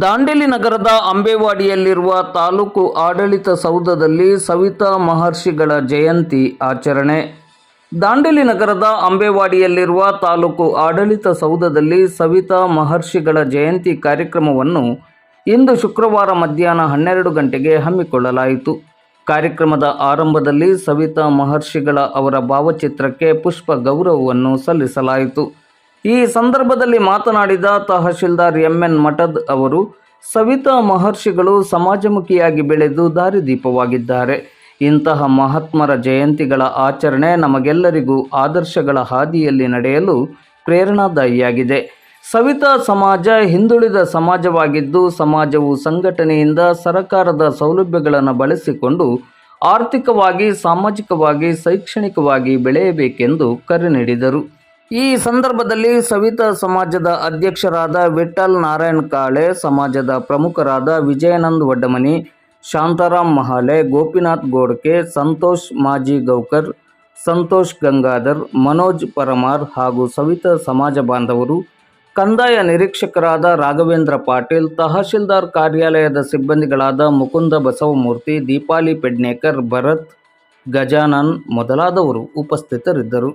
ದಾಂಡೇಲಿ ನಗರದ ಅಂಬೇವಾಡಿಯಲ್ಲಿರುವ ತಾಲೂಕು ಆಡಳಿತ ಸೌಧದಲ್ಲಿ ಸವಿತಾ ಮಹರ್ಷಿಗಳ ಜಯಂತಿ ಆಚರಣೆ. ದಾಂಡೇಲಿ ನಗರದ ಅಂಬೇವಾಡಿಯಲ್ಲಿರುವ ತಾಲೂಕು ಆಡಳಿತ ಸೌಧದಲ್ಲಿ ಸವಿತಾ ಮಹರ್ಷಿಗಳ ಜಯಂತಿ ಕಾರ್ಯಕ್ರಮವನ್ನು ಇಂದು ಶುಕ್ರವಾರ ಮಧ್ಯಾಹ್ನ ಹನ್ನೆರಡು ಗಂಟೆಗೆ ಹಮ್ಮಿಕೊಳ್ಳಲಾಯಿತು. ಕಾರ್ಯಕ್ರಮದ ಆರಂಭದಲ್ಲಿ ಸವಿತಾ ಮಹರ್ಷಿಗಳ ಅವರ ಭಾವಚಿತ್ರಕ್ಕೆ ಪುಷ್ಪ ಗೌರವವನ್ನು ಸಲ್ಲಿಸಲಾಯಿತು. ಈ ಸಂದರ್ಭದಲ್ಲಿ ಮಾತನಾಡಿದ ತಹಶೀಲ್ದಾರ್ ಎಂಎನ್ ಮಠದ್ ಅವರು, ಸವಿತಾ ಮಹರ್ಷಿಗಳು ಸಮಾಜಮುಖಿಯಾಗಿ ಬೆಳೆದು ದಾರಿದೀಪವಾಗಿದ್ದಾರೆ ಇಂತಹ ಮಹಾತ್ಮರ ಜಯಂತಿಗಳ ಆಚರಣೆ ನಮಗೆಲ್ಲರಿಗೂ ಆದರ್ಶಗಳ ಹಾದಿಯಲ್ಲಿ ನಡೆಯಲು ಪ್ರೇರಣಾದಾಯಿಯಾಗಿದೆ. ಸವಿತಾ ಸಮಾಜ ಹಿಂದುಳಿದ ಸಮಾಜವಾಗಿದ್ದು, ಸಮಾಜವು ಸಂಘಟನೆಯಿಂದ ಸರಕಾರದ ಸೌಲಭ್ಯಗಳನ್ನು ಬಳಸಿಕೊಂಡು ಆರ್ಥಿಕವಾಗಿ, ಸಾಮಾಜಿಕವಾಗಿ, ಶೈಕ್ಷಣಿಕವಾಗಿ ಬೆಳೆಯಬೇಕೆಂದು ಕರೆ ನೀಡಿದರು. ಈ ಸಂದರ್ಭದಲ್ಲಿ ಸವಿತಾ ಸಮಾಜದ ಅಧ್ಯಕ್ಷರಾದ ವಿಠಲ್ ನಾರಾಯಣ್ ಕಾಳೆ, ಸಮಾಜದ ಪ್ರಮುಖರಾದ ವಿಜಯನಂದ್ ವಡ್ಡಮನಿ ಶಾಂತಾರಾಮ್ ಮಹಾಲೆ, ಗೋಪಿನಾಥ್ ಗೋಡ್ಕೆ, ಸಂತೋಷ್ ಮಾಜಿ ಗೌಕರ್ ಸಂತೋಷ್ ಗಂಗಾಧರ್, ಮನೋಜ್ ಪರಮಾರ್ ಹಾಗೂ ಸವಿತಾ ಸಮಾಜ ಬಾಂಧವರು, ಕಂದಾಯ ನಿರೀಕ್ಷಕರಾದ ರಾಘವೇಂದ್ರ ಪಾಟೀಲ್, ತಹಶೀಲ್ದಾರ್ ಕಾರ್ಯಾಲಯದ ಸಿಬ್ಬಂದಿಗಳಾದ ಮುಕುಂದ ಬಸವಮೂರ್ತಿ, ದೀಪಾಲಿ ಪೆಡ್ನೇಕರ್, ಭರತ್ ಗಜಾನನ್ ಮೊದಲಾದವರು ಉಪಸ್ಥಿತರಿದ್ದರು.